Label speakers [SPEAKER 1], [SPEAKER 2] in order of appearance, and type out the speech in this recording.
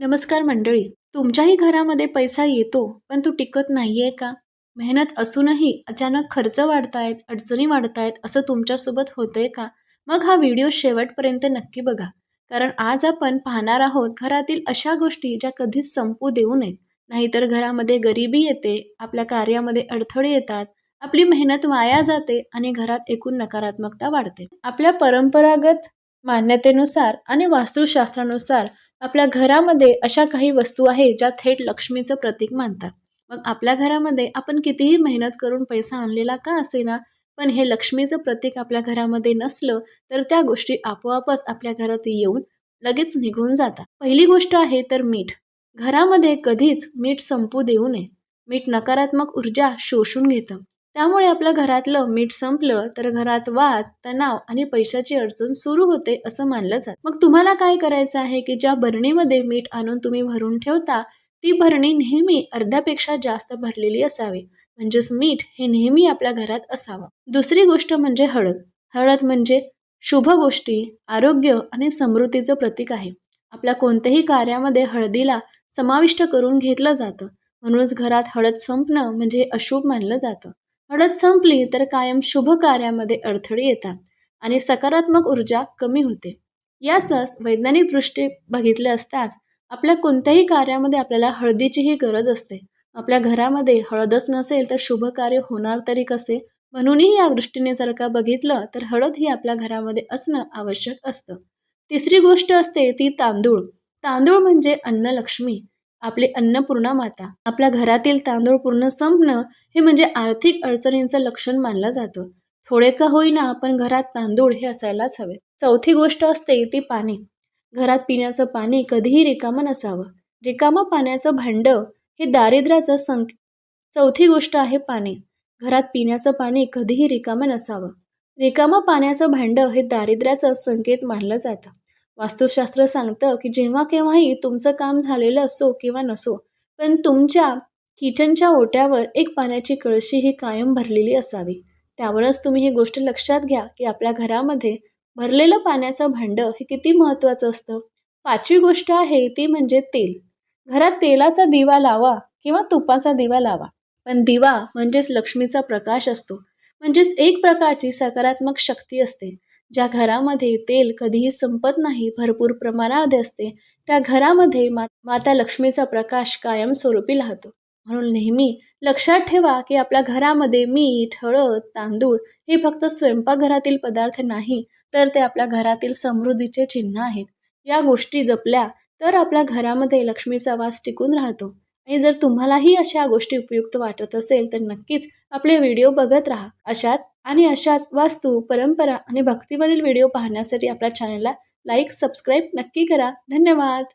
[SPEAKER 1] नमस्कार मंडळी. तुमच्याही घरामध्ये पैसा येतो पण तो टिकत नाहीये का? मेहनत असूनही अचानक खर्च वाढतायत अडचणी वाढतायत असं तुमच्यासोबत होतंय का? मग हा व्हिडिओ शेवटपर्यंत नक्की बघा. कारण आज आपण पाहणार आहोत घरातील अशा गोष्टी ज्या कधीच संपू देऊ नयेत. नाहीतर घरामध्ये गरिबी येते आपल्या कार्यामध्ये अडथळे येतात आपली मेहनत वाया जाते आणि घरात एकूण नकारात्मकता वाढते. आपल्या परंपरागत मान्यतेनुसार आणि वास्तुशास्त्रानुसार आपल्या घरामध्ये अशा काही वस्तू आहे ज्या थेट लक्ष्मीचं प्रतीक मानतात. मग आपल्या घरामध्ये आपण कितीही मेहनत करून पैसा आणलेला का असेना पण हे लक्ष्मीचं प्रतीक आपल्या घरामध्ये नसलं तर त्या गोष्टी आपोआपच आपल्या घरात येऊन लगेच निघून जातात. पहिली गोष्ट आहे तर मीठ. घरामध्ये कधीच मीठ संपू देऊ नये. मीठ नकारात्मक ऊर्जा शोषून घेतं. त्यामुळे आपलं घरातलं मीठ संपलं तर घरात वाद तणाव आणि पैशाची अडचण सुरू होते असं मानलं जात. मग तुम्हाला काय करायचं आहे की ज्या भरणीमध्ये मीठ आणून तुम्ही भरून ठेवता ती भरणी नेहमी अर्ध्यापेक्षा जास्त भरलेली असावी. म्हणजेच मीठ हे नेहमी आपल्या घरात असावं. दुसरी गोष्ट म्हणजे हळद. हळद म्हणजे शुभ गोष्टी आरोग्य आणि समृद्धीचं प्रतीक आहे. आपल्या कोणत्याही कार्यामध्ये हळदीला समाविष्ट करून घेतलं जातं. म्हणूनच घरात हळद संपणं म्हणजे अशुभ मानलं जातं. हळद संपली तर कायम शुभ कार्यामध्ये अडथळे येतात आणि सकारात्मक ऊर्जा कमी होते. याचंच वैज्ञानिक दृष्टी बघितले असताच आपल्या कोणत्याही कार्यामध्ये आपल्याला हळदीचीही गरज असते. आपल्या घरामध्ये हळदच नसेल तर शुभ कार्य होणार तरी कसे? म्हणूनही या दृष्टीने जर का बघितलं तर हळद ही आपल्या घरामध्ये असणं आवश्यक असतं. तिसरी गोष्ट असते ती तांदूळ. तांदूळ म्हणजे अन्नलक्ष्मी. आपले अन्नपूर्णा माता. आपल्या घरातील तांदूळ पूर्ण संपणं हे म्हणजे आर्थिक अडचणींचं लक्षण मानलं जातं. थोडे का होईना आपण घरात तांदूळ हे असायलाच हवे. चौथी गोष्ट असते ती पाणी. घरात पिण्याचं पाणी कधीही रिकामं नसावं. रिकामं पाण्याचं भांड हे दारिद्र्याचं संक चौथी गोष्ट आहे पाणी. घरात पिण्याचं पाणी कधीही रिकामं नसावं. रिकामं पाण्याचं भांड हे दारिद्र्याचं संकेत मानलं जातं. वास्तुशास्त्र सांगतं की जेव्हा केव्हाही तुमचं काम झालेलं असो किंवा नसो पण तुमच्या किचनच्या ओट्यावर एक पाण्याची कळशी ही कायम भरलेली असावी. त्यावरच तुम्ही ही गोष्ट लक्षात घ्या की आपल्या घरामध्ये भरलेलं पाण्याचं भांडं हे किती महत्त्वाचं असतं. पाचवी गोष्ट आहे ती म्हणजे तेल. घरात तेलाचा दिवा लावा किंवा तुपाचा दिवा लावा. पण दिवा म्हणजेच लक्ष्मीचा प्रकाश असतो. म्हणजेच एक प्रकारची सकारात्मक शक्ती असते. ज्या घरामध्ये तेल कधीही संपत नाही भरपूर प्रमाणामध्ये असते त्या घरामध्ये मा माता लक्ष्मीचा प्रकाश कायमस्वरूपी राहतो. म्हणून नेहमी लक्षात ठेवा की आपल्या घरामध्ये मीठ हळद तांदूळ हे फक्त स्वयंपाकघरातील पदार्थ नाही तर ते आपल्या घरातील समृद्धीचे चिन्ह आहेत. या गोष्टी जपल्या तर आपल्या घरामध्ये लक्ष्मीचा वास टिकून राहतो. आणि जर तुम्हालाही अशा गोष्टी उपयुक्त वाटत असेल तर नक्कीच आपले व्हिडिओ बघत राहा. अशाच आणि अशाच वास्तू परंपरा आणि भक्तीमधील व्हिडिओ पाहण्यासाठी आपल्या चॅनलला लाईक सबस्क्राईब नक्की करा. धन्यवाद!